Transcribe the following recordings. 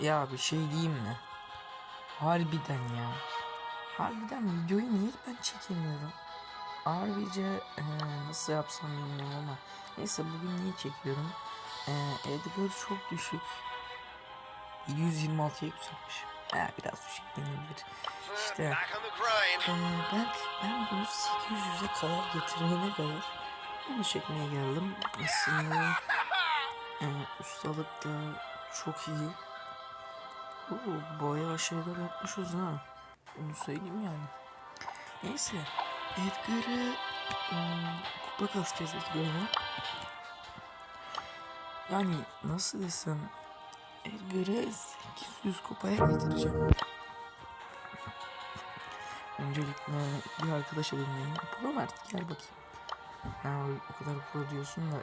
Ya bir şey diyeyim mi? Harbiden ya. Harbiden videoyu niye ben çekemiyorum? Harbice eee, nasıl yapsam bilmiyorum ama. Neyse bugün niye çekiyorum? Eee Edgar çok düşük. 126'ya yükselmiş. Ha, biraz düşük denebilir. İşte eee, ben, ben bunu 800'e kadar getirene kadar bunu çekmeye geldim. Aslında eee, ustalık da çok iyi. Bayağı şeyler yapmışız ha. Onu söyleyeyim yani. Neyse. Edgar'ı ım, kupa kasacağız Edgar'ı. Yani nasıl desem Edgar'ı 800 kupaya getireceğim. Öncelikle bir arkadaş edinmeyin. Pro artık gel bakayım. Ya o kadar pro diyorsun da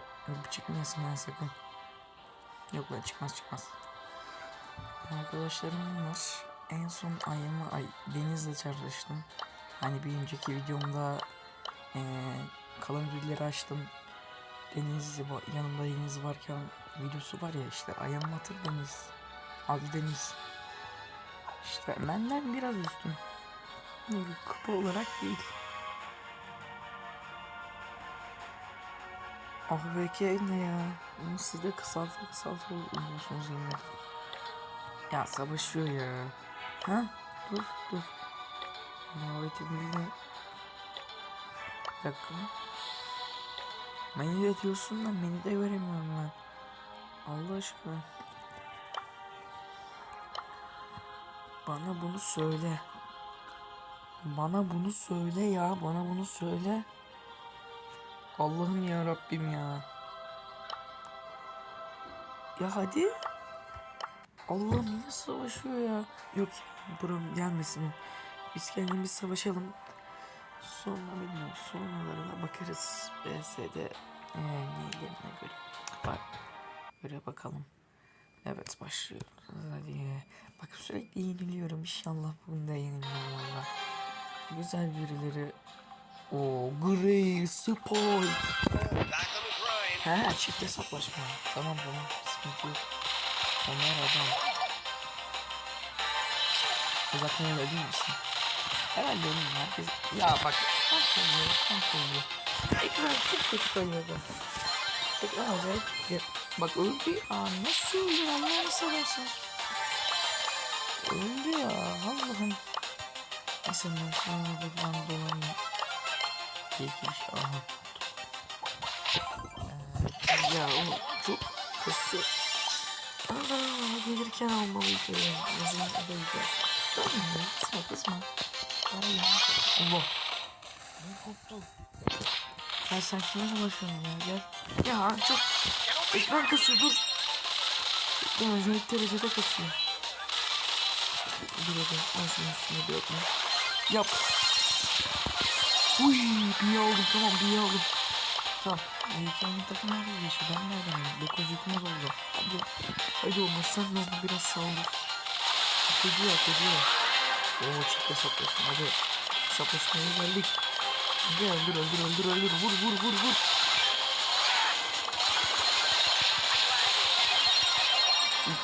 çıkmayasın ben sakın. Yok lan çıkmaz çıkmaz. Arkadaşlarım var. En son ayımı ay Deniz'le çarpıştım. Hani bir önceki videomda eee kalan ödülleri açtım. Deniz yanımda Deniz varken videosu var ya işte ayağım atır Deniz. Adı Deniz. İşte benden biraz üstün. Kupa olarak değil. Ah belki ne ya? Bunu siz de kısaltı kısaltı uyuyorsunuz yemin ederim. Ya savaşıyor ya. Ha? Dur dur. Davet edildi. Bir dakika. Beni de diyorsun da beni de göremiyorum ben. Allah aşkına. Bana bunu söyle. Bana bunu söyle ya. Bana bunu söyle. Allah'ım ya Rabbim ya. Ya hadi. Allah'ım yine savaşıyor ya. Yok buram gelmesin o. Biz kendimiz savaşalım. Sonra bilmiyorum sonralarına bakarız. BS'de ee, neylerine göre. Bak göre bakalım. Evet başlıyoruz. Hadi. Bak sürekli yeniliyorum. İnşallah bugün de yenilmem valla. Güzel birileri. O Grey grind. He çift hesaplaşma. Tamam tamam sıkıntı yok. Onlar adam. Zaten öyle değil misin? Herhalde oğlum herkes... Ya bak tam koyuyor tam koyuyor. Ekran çok kötü koyuyordu. Ekran ya, bak öldü ya nasıl öldü Allah'ını seversen. Öldü ya Allah'ım. Ben buradan dolanayım. Belki bir şey aha. Ee, ya o çok kısıyor. Aa, gelirken almalıydı. Yazın adaydı. Tamam mı? Kısma kısma. Para ya. Allah. Ne koptu? Ya sen kime savaşıyorsun ya? Gel. Ya çok ekran kasıyor dur. Ekran acayip derecede kasıyor. Dur hadi. Ben şunun üstüne bir atma. Yap. Uy, bir aldım tamam bir aldım. Tamam. Heykelin takım nerede geçiyor? Ben nereden bileyim? 9 yükümüz oldu. Hadi. Hadi olmaz sen de onu biraz saldır. Hak ediyor. Oo çift hesaplaşma hadi. Hesaplaşmaya geldik. Hadi öldür öldür öldür öldür. Vur vur vur vur.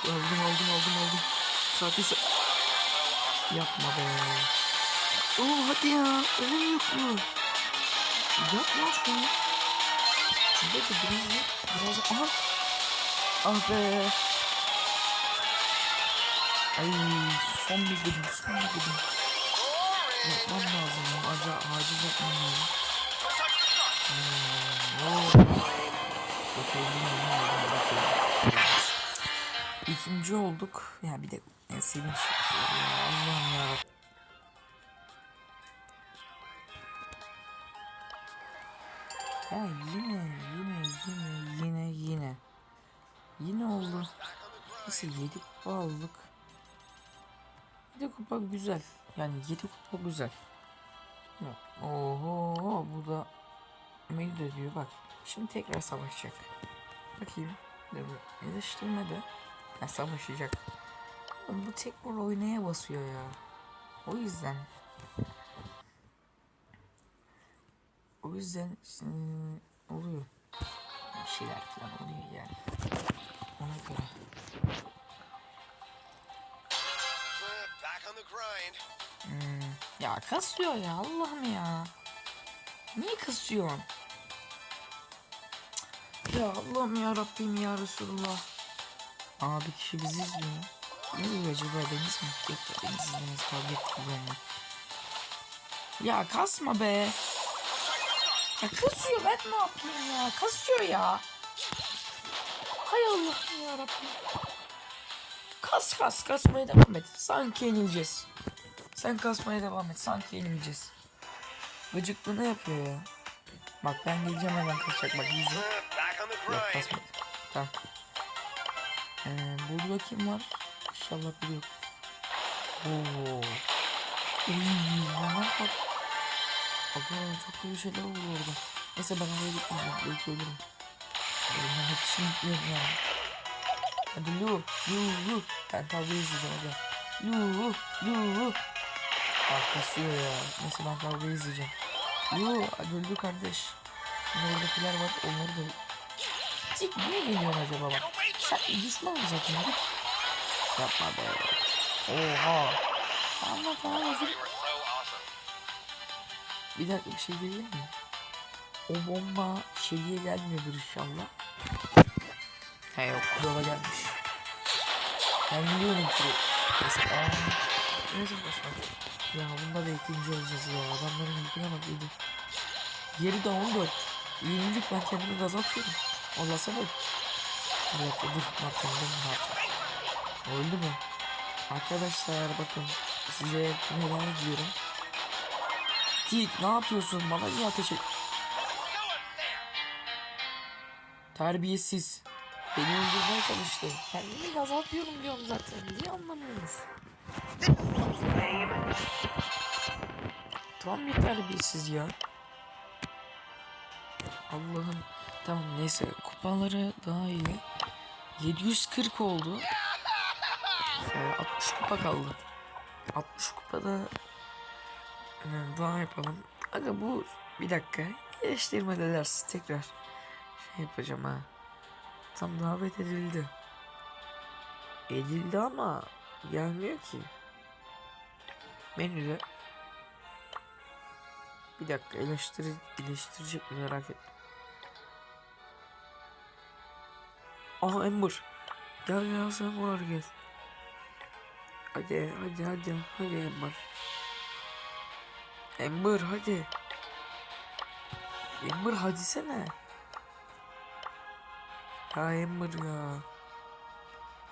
Aldım aldım aldım aldım. Zaten sa Yapma be. Oo hadi ya. Ölüm yok mu? Yapma şunu. De biraz. Biraz aha. Ah be. Ay son bir gıdım son bir gıdım. Yapmam lazım ya. Acı acil yapmam lazım. Hmm, bakalım. İkinci olduk. Ya bir de en sevinç. Allah'ım ya. Ya yine. Yine oldu. Neyse 7 kupa aldık. 7 kupa güzel. Yani 7 kupa güzel. Oho bu da meyde diyor bak. Şimdi tekrar savaşacak. Bakayım. Eleştirme de. Ha, savaşacak. Bu tekrar oynaya basıyor ya. O yüzden. O yüzden hmm, oluyor. Bir şeyler falan oluyor yani. Ona göre. Hmm, ya kasıyor ya Allah'ım ya. Niye kasıyorsun? Ya Allah'ım ya Rabbim ya Resulullah. Aa bir kişi bizi izliyor. Kim izliyor acaba Deniz mi? Bekle Deniz izlemez kavga ettik. Ya kasma be. Ya kasıyor ben ne yapayım ya? Kasıyor ya. Hay Allah'ım ya Rabbim. Kas kas kasmaya devam et. Sanki yenileceğiz. Sen kasmaya devam et. Sanki yenileceğiz. Gıcıklı ne yapıyor ya? Bak ben geleceğim hemen kasacak. Bak izle. Yok kasmadı. Tamam. Ee, burada kim var? İnşallah biri yok. Oo. Bana bak. Aga çok kötü şeyler oldu orada. Neyse ben oraya gitmeyeceğim. Belki ölürüm. Hep işim gitmiyorum yani. Hadi Lu, Lu, Lu. Ben kavga izleyeceğim hadi. Lu, Lu. Aa kasıyor ya. Neyse ben kavga izleyeceğim. Lu, öldü kardeş. Şimdi oradakiler var. Onları da... Tik niye geliyorsun acaba bak? Sen düşman mı zaten git. Yapma be. Oha. Allah tamam awesome. Bir dakika bir şey diyebilir miyim? O bomba şeliğe gelmiyordur inşallah. He yok kurala gelmiş. Ben biliyorum ki. Neyse aa. Neyse boşver. Ya bunda da ikinci olacağız ya. Adamların yüküne bak yedi. Yeri de 14. Yenildik ben kendimi gaz atıyorum. Allah öl. Bir dakika dur. Ne yapacağım ben ne yapacağım. Öldü mü? Arkadaşlar bakın size neden ediyorum. Tik ne yapıyorsun? Bana niye ateş et? Terbiyesiz. Beni öldürmeye çalıştı. Kendimi gaz atıyorum diyorum zaten. Niye anlamıyorsunuz? Tam bir terbiyesiz ya. Allah'ım. Tamam neyse kupaları daha iyi. 740 oldu. Ee, 60 kupa kaldı. 60 kupada ee, daha yapalım. Aga bu bir dakika. Geliştirmede ders tekrar şey yapacağım ha. Tam davet edildi. Edildi ama gelmiyor ki. Menüde bir dakika eleştir eleştirecek mi merak ettim. Aha Ember. Gel gel sen var gel. Hadi hadi hadi hadi Ember. Ember hadi. Ember hadi sene. Ya Ember ya.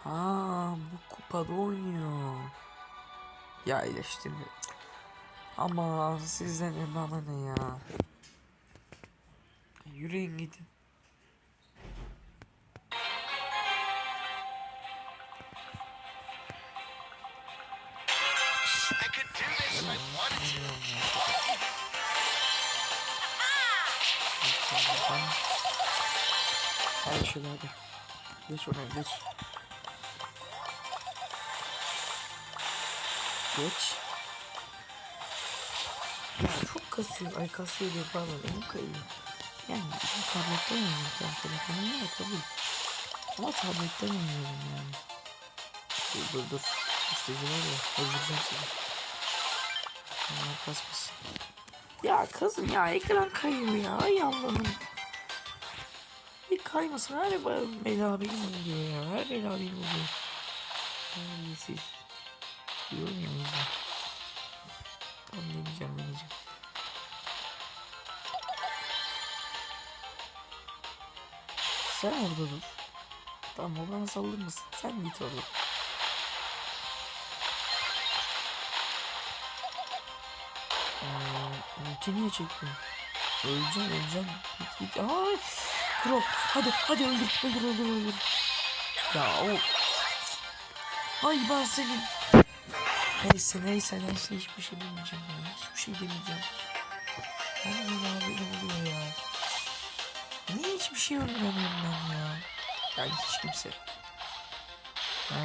Ha bu kupada oynuyor. Ya iyileştirme. Ama sizden ne bana ne ya. Yürüyün gidin. I Hadi şöyle hadi. Geç oraya geç. Geç. Ya çok kasıyor. Ay kasıyor diyor pardon. Elim kayıyor. Yani bu tabletten oynuyorum. Tam telefonumda da kabul. Ama tabletten oynuyorum yani. Dur dur dur. İstediği var ya. Öldüreceğim sizi. Allah kasmasın. Ya kızım ya ekran kayıyor ya. Ay Allah'ım. Bir kaymasın her bela benim oluyor ya. Her bela benim oluyor. Terbiyesiz. Diyorum ya o yüzden. Tamam deneyeceğim deneyeceğim. Sen orada dur. Tamam o bana saldırmasın. Sen git orada. Ee, ulti niye çektin? Öleceğim öleceğim. Git git. Ay. Kro. Hadi hadi öldür öldür öldür öldür. Ya o. Ay ben senin. Neyse neyse neyse hiçbir şey demeyeceğim ya. Hiçbir şey demeyeceğim. Allah abi ne oluyor ya? Niye hiçbir şey öğrenemiyorum ben ya? Yani hiç kimse. Ha.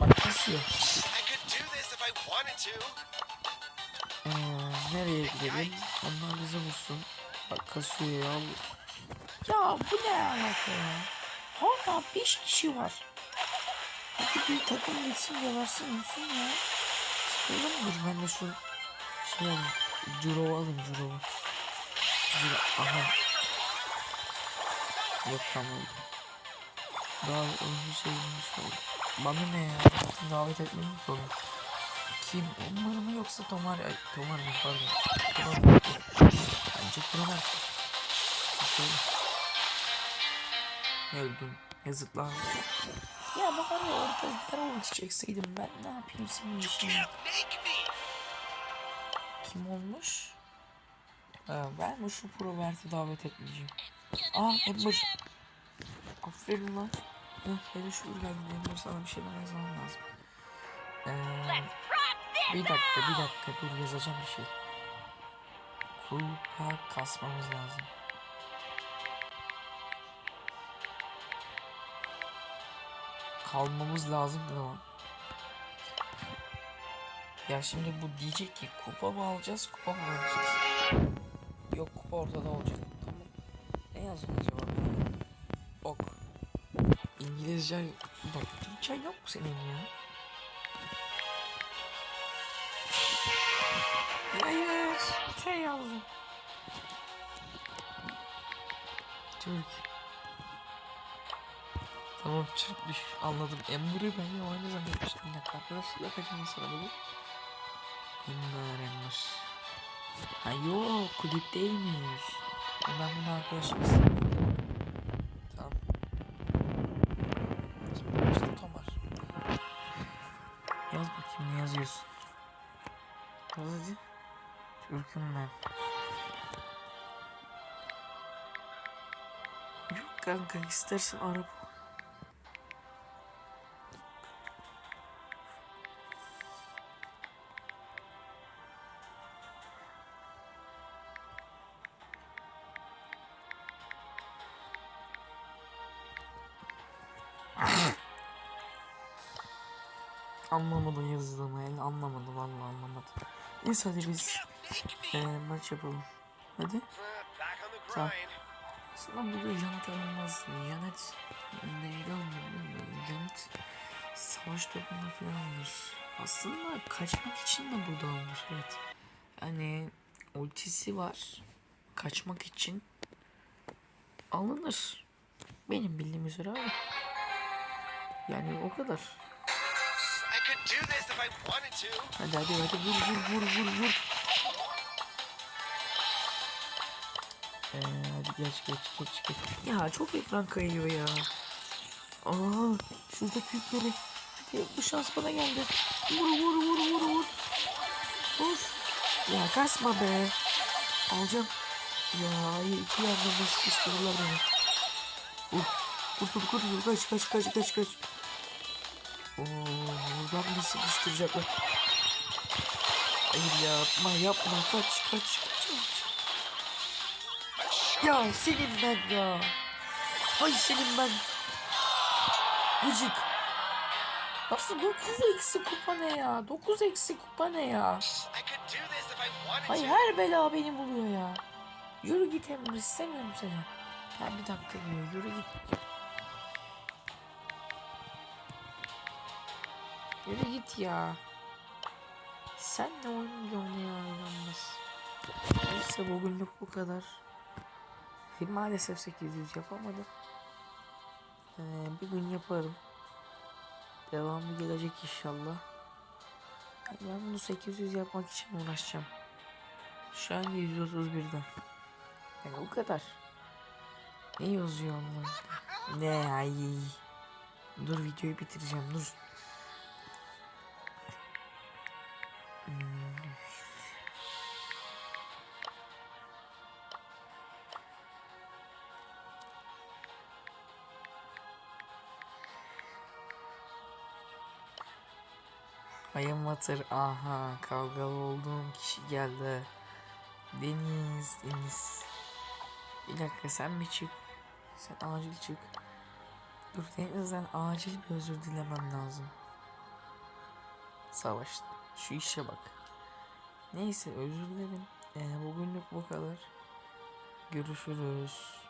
Bak kasıyor. Ee, nereye gidelim? Onlar bize vursun. Bak kasıyor ya. Ya bu ne alaka ya? Hala 5 kişi var. Hadi bir takım gitsin gebersin olsun ya. Mi? Dur ben de şu şey alayım. Jurov'u alayım Jurov'u. Juro... Aha. Yok tamam. Daha oyuncu şeymiş oldu. Bana ne ya? Zaten Davet etmeyi mi sorun? Kim? Ember mı yoksa Tomar? Ay Tomar mı pardon. Tomar mı? Bence Tomar. Şöyle. Öldüm. Yazıklar. Ya bari orada Yarol çekseydim ben ne yapayım senin için? Kim olmuş? Ha, ben bu şu Provert'i davet etmeyeceğim. Aa Ember. Aferin lan. Heh, hele şükür geldin Ember sana bir şeyler yazmam lazım. Ee, bir dakika bir dakika dur yazacağım bir şey. Kupa kasmamız lazım. Kalmamız lazım o. Ya şimdi bu diyecek ki kupa mı alacağız kupa mı alacağız? Yok kupa ortada olacak. Tamam. Ne yazdın acaba? Ok. İngilizce bak Türkçe yok mu senin ya? Hayır. T yazdım. Türk. Tamam Türkmüş anladım. Emre'yi ben yabancı zannetmiştim. Bir dakika arkadaşlar kaçıncı sırada bu? Emre Emre. Ha yok kulüp değilmiş. Ben bunu arkadaşım istemiyorum. Tamam. Şimdi işte. Yaz bakayım ne yazıyorsun. Yaz hadi. Türk'üm ben. Yok kanka istersen Arap. Anlamadı yazdığımı el anlamadı vallahi anlamadı. Neyse hadi biz eee, maç yapalım. Hadi. Tamam. Aslında burada Janet alınmaz. Janet neydi alınır? Janet savaş topunda falan alınır. Aslında kaçmak için de burada alınır. Evet. Yani ultisi var. Kaçmak için alınır. Benim bildiğim üzere öyle. Yani o kadar. Hadi hadi hadi vur vur vur vur vur. Ee, hadi geç geç geç geç. Ya çok ekran kayıyor ya. Aa şurada küpleri. Hadi bu şans bana geldi. Vur vur vur vur vur. Vur. Ya kasma be. Alacağım. Ya iki yandan da sıkıştırırlar beni. Vur. Vur vur kaç kaç kaç kaç kaç. Oo, buradan da sıkıştıracaklar. Hayır yapma yapma kaç kaç kaç. Ya senin ben ya. Hay senin ben. Gıcık. Nasıl 9 eksi kupa ne ya? 9 eksi kupa ne ya? To. her bela beni buluyor ya. Yürü git Emre istemiyorum seni. Ya bir dakika diyor yürü git. Yürü git ya. Sen ne oyun bile oynaya inanmaz. Neyse bugünlük bu kadar. Maalesef 800 yapamadım. Ee, bir gün yaparım. Devamı gelecek inşallah. Yani Ben bunu 800 yapmak için uğraşacağım. Şu an 131'den. Yani o kadar. Ne yazıyor onlar? Ne ay. Dur videoyu bitireceğim dur. Ayım Batır aha kavgalı olduğum kişi geldi. Deniz Deniz. Bir dakika sen bir çık. Sen acil çık. Dur Deniz'den acil bir özür dilemem lazım. Savaş. Şu işe bak. Neyse özür dilerim. Ee, bugünlük bu kadar. Görüşürüz.